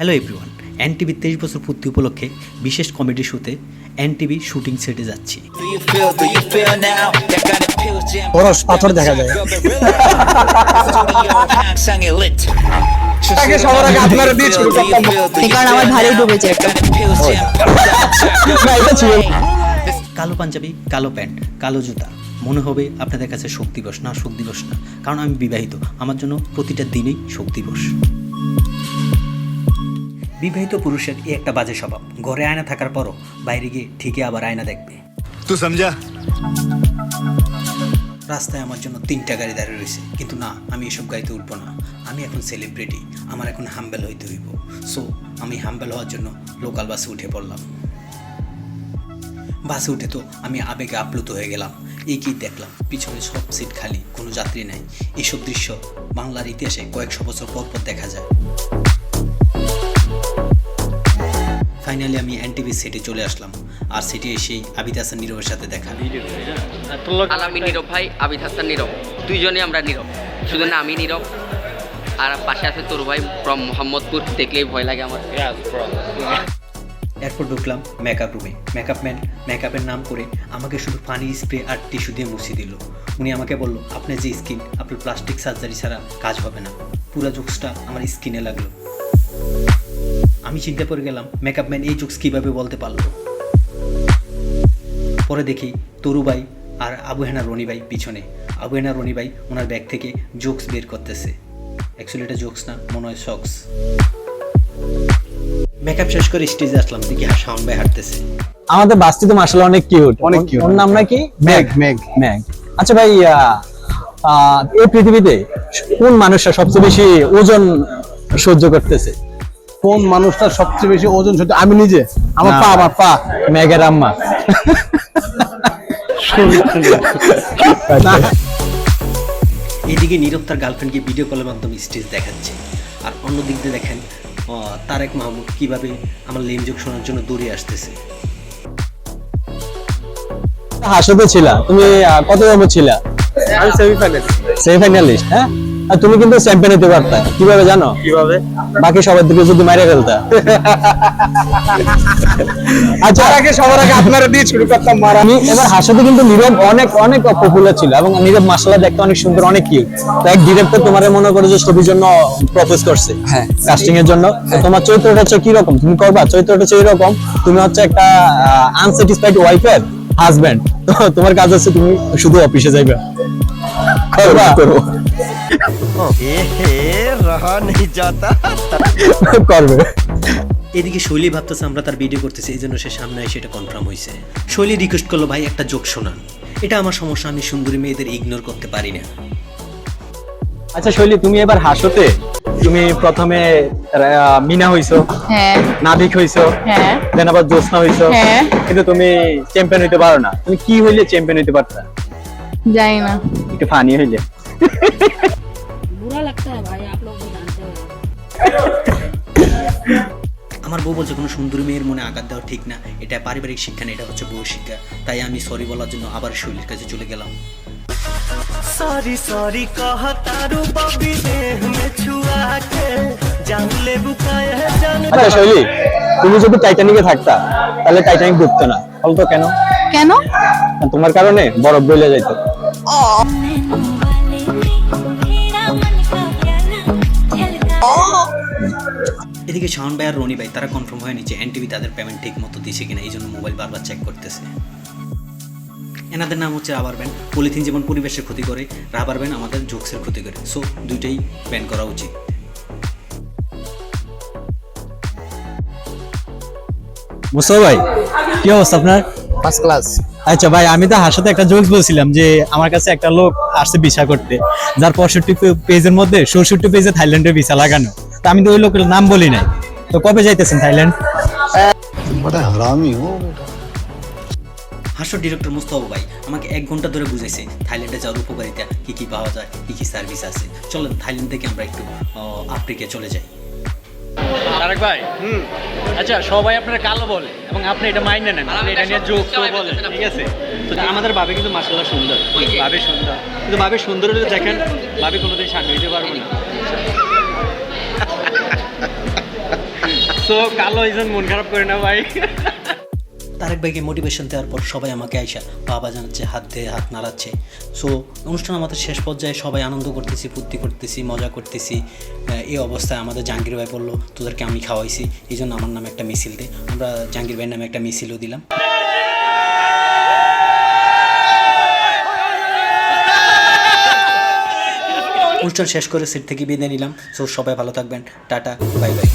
Hello everyone NTV তেইশ বছর পূর্তি উপলক্ষে বিশেষ কমেডি শোতে এনটিভি শুটিং সেটে যাচ্ছি। পাথর দেখা যায়। কালো পাঞ্জাবি কালো প্যান্ট কালো জুতা মনে হবে আপনাদের কাছে শোক দিবস। না শোক দিবস না কারণ আমি বিবাহিত। আমার জন্য প্রতিটা দিনেই শোক দিবস। বিবাহিত পুরুষের এই একটা বাজে স্বভাব। ঘরে আয়না থাকার পরও বাইরে গিয়ে ঠিকই আবার আয়না দেখবে। তো সমঝা? রাস্তায় আমার জন্য তিনটা গাড়ি দাঁড়িয়ে রয়েছে। কিন্তু না আমি এসব গাড়িতে উঠবো না। আমি এখন সেলিব্রিটি আমার এখন হাম্বেল হইতে হইব। সো আমি হাম্বেল হওয়ার জন্য লোকাল বাসে উঠে পড়লাম। বাসে উঠে তো আমি আবেগে আপ্লুত হয়ে গেলাম। এই কি দেখলাম পিছনে সব সিট খালি কোনো যাত্রী নাই। এসব দৃশ্য বাংলার ইতিহাসে কয়েকশো বছর পর পর দেখা যায়। ফাইনালি আমি এনটিভি সিটে চলে আসলাম। আর সিটে এসেই আবিদ হাসান নীরবের সাথে দেখা। আমি নীরব ভাই আবিদ হাসান নীরব। দুইজনে আমরা নীরব। শুধু না আমি নীরব। আর পাশে আছে তোর ভাই ফ্রম মোহাম্মদপুর দেখলেই ভয় লাগে আমার। এরপর ঢুকলাম মেকআপ রুমে মেকআপ ম্যান মেকআপের নাম করে আমাকে শুধু পানি স্প্রে আর টিস্যু দিয়ে মুছে দিল। উনি আমাকে বলল আপনার যে স্কিন আপনার প্লাস্টিক সার্জারি ছাড়া কাজ হবে না। পুরো জোকসটা আমার স্কিনে লাগল। আমি চিন্তা করে গেলাম মেকআপ ম্যান এই জোকস কীভাবে বলতে পারল। পরে দেখি তরু ভাই আর আবু হেনা রনি ভাই পিছনে। আবু হেনা রনি ভাই ওনার ব্যাগ থেকে জোকস বের করতেছে। অ্যাকচুয়ালি এটা জোকস না মনে হয় শক্স মেকআপ শেষ করে স্টেজে আসলাম দেখি হ্যাঁ শাওন ভাই হাঁটতেছে। আমাদের বাসটি তো মাসাল অনেক কিউট অনেক cute। ওর নাম নাকি? মেঘ, মেঘ। মেঘ। আচ্ছা ভাই আহ, আহ, এই পৃথিবীতে কোন মানুষটা সবচেয়ে বেশি ওজন সহ্য করতেছে? কোন মানুষটা সবচেয়ে বেশি ওজন সত্যি আমি নিজে। আমার পা আমার পা। মেঘের আম্মা। না, এইদিকে নীরব তার গার্লফ্রেন্ডকে ভিডিও কলের মাধ্যমে স্টেজ দেখাচ্ছে। আর অন্য দিক দিয়ে দেখেন আহ, তারেক মাহমুদ কীভাবে আমার লেমযোগ শোনার জন্য দৌড়ে আসতেছে। হাসতে ছিলা? তুমি কত নম্বর ছিলা? আমি সেমিফাইনাল সেমিফাইনালিস্ট হ্যাঁ? আর তুমি কিন্তু চ্যাম্পিয়ন হতে পারতা। কীভাবে জানো? কীভাবে? বাকি সবার দিকে যদি মারিয়ে ফেলতা। আচ্ছা আগে সবার আগে আপনারা দিয়ে শুরু করতাম মারা। আমি এবার হাসাতে কিন্তু নীরব অনেক অনেক পপুলার ছিল এবং নীরব মাসালা দেখতে অনেক সুন্দর অনেক কিউ তো এক ডিরেক্টর তোমার মনে করে যে ছবির জন্য প্রপোজ করছে হ্যাঁ। কাস্টিং এর জন্য। হ্যাঁ। তোমার চরিত্রটা হচ্ছে কি রকম তুমি করবা? চরিত্রটা হচ্ছে এরকম তুমি হচ্ছে একটা আনস্যাটিসফাইড ওয়াইফের হাজবেন্ড তোমার কাজ হচ্ছে তুমি শুধু অফিসে যাইবা। করবা। করবে। এদিকে শৈলী ভাবতেছে আমরা তার ভিডিও করতেছি এই জন্য সে সামনে এসে এটা কনফার্ম হয়েছে শৈলী রিকোয়েস্ট করল ভাই একটা জোক শোনান। এটা আমার সমস্যা আমি সুন্দরী মেয়েদের ইগনোর করতে পারি না। আচ্ছা শৈলী তুমি এবার হাসতে? তুমি প্রথমে আহ, মিনা হইছো হ্যাঁ। নাবিক হইছো হ্যাঁ। দেন আবার জোসনা হইছো। হ্যাঁ। কিন্তু তুমি চ্যাম্পিয়ন হইতে পারো না। তুমি কি হইলে চ্যাম্পিয়ন হইতে পারতা? জানি না। একটু ফানি হইলে। बुरा लगता है भाई आप लोग भी जानते हो আমার বউ বলছে কোনো সুন্দরী মেয়ের মনে আঘাত দেওয়া ঠিক না এটা পারিবারিক শিক্ষা না এটা হচ্ছে বউ শিক্ষা তাই আমি সরি বলার জন্য আবার শৈলীর কাছে চলে গেলাম सॉरी सॉरी कहा तारू बबी देह में छुआ के जान ले बुकाया है जान আচ্ছা শৈলী তুমি যদি টাইটানিকে থাকতা তাহলে টাইটানিক ডুবতো না বলতো কেন কেন কারণ তোমার কারণে বরফ গলে যাইতো এদিকে শাওন ভাই আর রনি ভাই তারা কনফার্ম হয়ে নিচ্ছে এনটিভি তাদের পেমেন্ট ঠিক মতো দিছে কিনা এই জন্য মোবাইল বারবার চেক করতেছে। এনাদের নাম হচ্ছে রাবার ব্যান্ড পলিথিন যেমন পরিবেশের ক্ষতি করে রাবার ব্যান্ড আমাদের জোকসের ক্ষতি করে। সো দুইটাই ব্যান করা উচিত। মুসা ভাই কি অবস্থা আপনার? ফার্স্ট ক্লাস আচ্ছা ভাই আমি তো হাসাতে একটা জোকস বলছিলাম যে আমার কাছে একটা লোক আসছে ভিসা করতে যার পঁয়ষট্টি পেজের মধ্যে ষষট্টি পেজে থাইল্যান্ডের ভিসা লাগানো। তো আমি তো ওই লোকের নাম বলি নাই। তো কবে যাইতেছেন থাইল্যান্ড? বড় হারামি হো বেটা হাস্য ডিরেক্টর মুস্তাফা ভাই আমাকে এক ঘণ্টা ধরে বুঝাইছে থাইল্যান্ডে যাওয়ার উপকারিতা কী কী পাওয়া যায় কী কী সার্ভিস আছে। চলেন থাইল্যান্ড থেকে আমরা একটু আফ্রিকায় চলে যাই। তারেক ভাই আচ্ছা সবাই আপনারা কালো বলে এবং আপনি এটা মাইনে নেন আপনি এটা নিয়ে যোগ তো বলেন ঠিক আছে? তো আমাদের ভাবে কিন্তু মাসাল্লাহ সুন্দর। ভাবে সুন্দর। কিন্তু ভাবে সুন্দর হলে দেখেন ভাবে কোনোদিন সামনে দিতে পারব না। তো কালো ইজন মন খারাপ করে না ভাই। তারেক ভাইকে মোটিভেশন দেওয়ার পর সবাই আমাকে আইসা বাবা জানাচ্ছে, হাত দিয়ে হাত নাড়াচ্ছে। সো অনুষ্ঠান আমাদের শেষ পর্যায়ে সবাই আনন্দ করতেছি, ফুর্তি করতেছি, মজা করতেছি। এই অবস্থায় আমাদের জাহাঙ্গীর ভাই বলল, তোদেরকে আমি খাওয়াইছি এই জন্য আমার নামে একটা মিছিল দে। আমরা জাহাঙ্গীর ভাইয়ের নামে একটা মিছিলও দিলাম। অনুষ্ঠান শেষ করে সিট থেকে বিদায় নিলাম। সো সবাই ভালো থাকবেন। টাটা, বাই বাই।